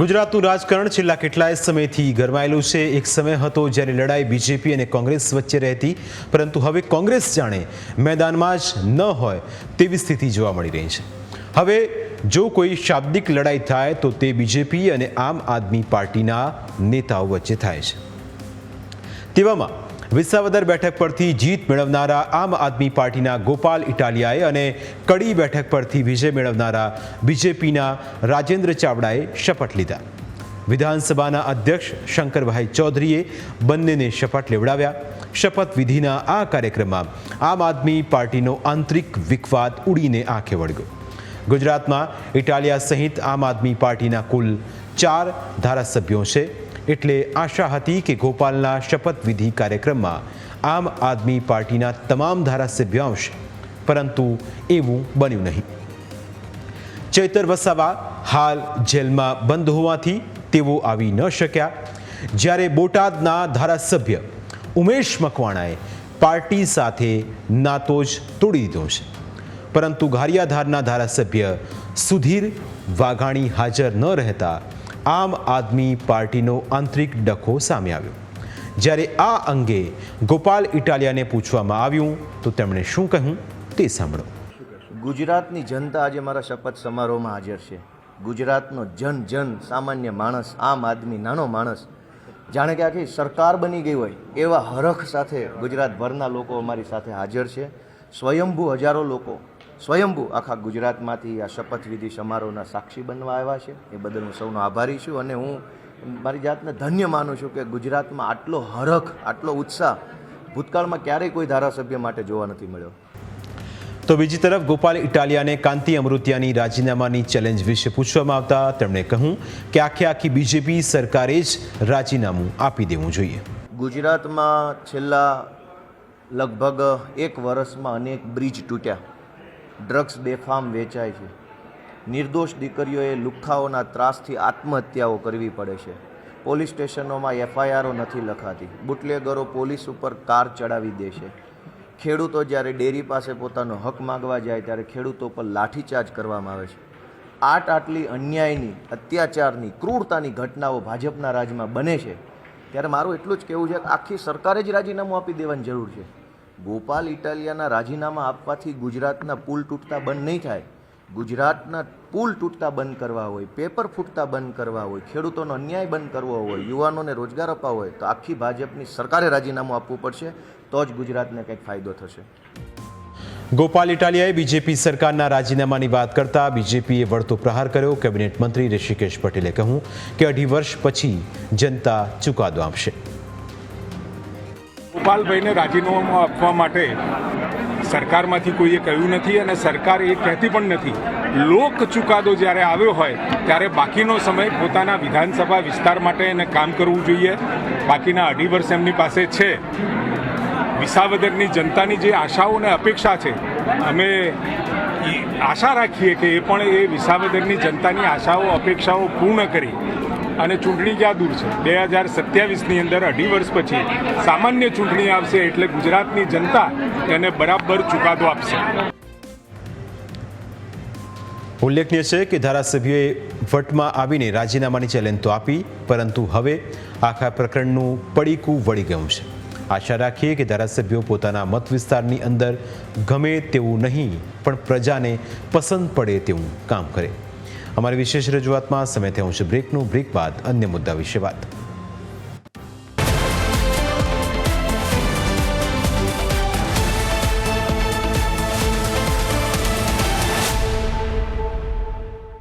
ગુજરાતનું રાજકારણ છેલ્લા કેટલાય સમયથી ગરમાયેલું છે. એક સમય હતો જ્યારે લડાઈ બીજેપી અને કોંગ્રેસ વચ્ચે રહેતી, પરંતુ હવે કોંગ્રેસ જાણે મેદાનમાં જ ન હોય તેવી સ્થિતિ જોવા મળી રહી છે. હવે જો કોઈ શાબ્દિક લડાઈ થાય તો તે બીજેપી અને આમ આદમી પાર્ટીના નેતાઓ વચ્ચે થાય છે. તેવામાં વિસાવદર બેઠક પરથી જીત મેળવનારા આમ આદમી પાર્ટીના ગોપાલ ઇટાલિયાએ અને કડી બેઠક પરથી વિજય મેળવનારા બીજેપીના રાજેન્દ્ર ચાવડાએ શપથ લીધા. વિધાનસભાના અધ્યક્ષ શંકરભાઈ ચૌધરીએ બંનેને શપથ લેવડાવ્યા. શપથવિધિના આ કાર્યક્રમમાં આમ આદમી પાર્ટીનો આંતરિક વિખવાદ ઉડીને આંખે વળગ્યો ગુજરાતમાં ઇટાલિયા સહિત આમ આદમી પાર્ટીના કુલ ચાર ધારાસભ્યો છે. એટલે આશા હતી કે ગોપાલના શપથવિધિ કાર્યક્રમમાં આમ આદમી પાર્ટીના તમામ ધારાસભ્યો આવશે. પરંતુ એવું બન્યું નહીં. ચૈતર વસાવા હાલ જેલમાં બંધ હોવાથી તેઓ આવી ન શક્યા. જ્યારે બોટાદના ધારાસભ્ય ઉમેશ મકવાણાએ પાર્ટી સાથે નાતો જ તોડી દીધો છે. પરંતુ ગારિયાધારના ધારાસભ્ય સુધીર વાઘાણી હાજર ન રહેતા આમ આદમી પાર્ટીનો આંતરિક ડખો સામે આવ્યો. જ્યારે આ અંગે ગોપાલ ઇટાલિયાને પૂછવામાં આવ્યું, તો તેમણે શું કહ્યું તે સાંભળો. ગુજરાતની જનતા આજે મારા શપથ સમારોહમાં હાજર છે. ગુજરાતનો જન જન સામાન્ય માણસ, આમ આદમી નાનો માણસ, જાણે કે આખી સરકાર બની ગઈ હોય, એવા હરખ સાથે ગુજરાતભરના લોકો અમારી સાથે હાજર છે. સ્વયંભૂ હજારો લોકો સ્વયંભૂ આખા ગુજરાતમાંથી આ શપથવિધિ સમારોહના સાક્ષી બનવા આવ્યા છે. એ બદલ હું સૌનો આભારી છું અને હું મારી જાતને ધન્ય માનું છું કે ગુજરાતમાં આટલો હરખ આટલો ઉત્સાહ ભૂતકાળમાં ક્યારેય કોઈ ધારાસભ્ય માટે જોવા નથી મળ્યો. તો બીજી તરફ ગોપાલ ઇટાલિયાને કાંતિ અમૃતિયાની રાજીનામાની ચેલેન્જ વિશે પૂછવામાં આવતા તેમણે કહ્યું કે આખે આખી બીજેપી સરકારે જ રાજીનામું આપી દેવું જોઈએ. ગુજરાતમાં છેલ્લા લગભગ એક વર્ષમાં અનેક બ્રિજ તૂટ્યા. ડ્રગ્સ બેફામ વેચાય છે. નિર્દોષ દીકરીઓએ લુખ્ખાઓના ત્રાસથી આત્મહત્યાઓ કરવી પડે છે. પોલીસ સ્ટેશનોમાં એફઆઈઆરો નથી લખાતી. બુટલેગરો પોલીસ ઉપર કાર ચડાવી દે છે. ખેડૂતો જ્યારે ડેરી પાસે પોતાનો હક માગવા જાય ત્યારે ખેડૂતો પર લાઠીચાર્જ કરવામાં આવે છે. આટ આટલી અન્યાયની, અત્યાચારની, ક્રૂરતાની ઘટનાઓ ભાજપના રાજમાં બને છે. ત્યારે મારું એટલું જ કહેવું છે કે આખી સરકારે જ રાજીનામું આપી દેવાની જરૂર છે. ગોપાલ ઇટાલિયાના રાજીનામા આપવાથી ગુજરાતના પુલ તૂટતા બંધ નહીં થાય. ગુજરાતના પુલ તૂટતા બંધ કરવા હોય, પેપર ફૂટતા બંધ કરવા હોય, ખેડૂતોનો અન્યાય બંધ કરવો હોય, યુવાનોને રોજગાર અપાવવો હોય, તો આખી ભાજપની સરકારે રાજીનામું આપવું પડશે. તો જ ગુજરાતને કંઈક ફાયદો થશે. ગોપાલ ઇટાલિયાએ બીજેપી સરકારના રાજીનામાની વાત કરતા બીજેપીએ વળતો પ્રહાર કર્યો. કેબિનેટ મંત્રી ઋષિકેશ પટેલે કહ્યું કે અઢી વર્ષ પછી જનતા ચુકાદો આપશે. ગોપાલભાઈને રાજીનામું આપવા માટે સરકારમાંથી કોઈએ કહ્યું નથી અને સરકાર એ કહેતી પણ નથી. લોક ચુકાદો જ્યારે આવ્યો હોય, ત્યારે બાકીનો સમય પોતાના વિધાનસભા વિસ્તાર માટે એને કામ કરવું જોઈએ. બાકીના અઢી વર્ષ એમની પાસે છે. વિસાવદરની જનતાની જે આશાઓ અને અપેક્ષા છે, અમે આશા રાખીએ કે એ પણ એ વિસાવદરની જનતાની આશાઓ, અપેક્ષાઓ પૂર્ણ કરી અને ચૂંટણી ક્યાં દૂર છે. બે હજાર સત્યાવીસની અંદર અઢી વર્ષ પછી સામાન્ય ચૂંટણી આવશે એટલે ગુજરાતની જનતા એને બરાબર ચુકાદો આપશે. ઉલ્લેખનીય છે કે ધારાસભ્યોએ વટમાં આવીને રાજીનામાની ચેલેન્જ તો આપી, પરંતુ હવે આખા પ્રકરણનું પડીકું વળી ગયું છે. આશા રાખીએ કે ધારાસભ્યો પોતાના મત વિસ્તારની અંદર ગમે તેવું નહીં, પણ પ્રજાને પસંદ પડે તેવું કામ કરે. અમારી વિશેષ રજૂઆતમાં સમય થયું છે બ્રેકનું બ્રેક બાદ અન્ય મુદ્દા વિશે વાત.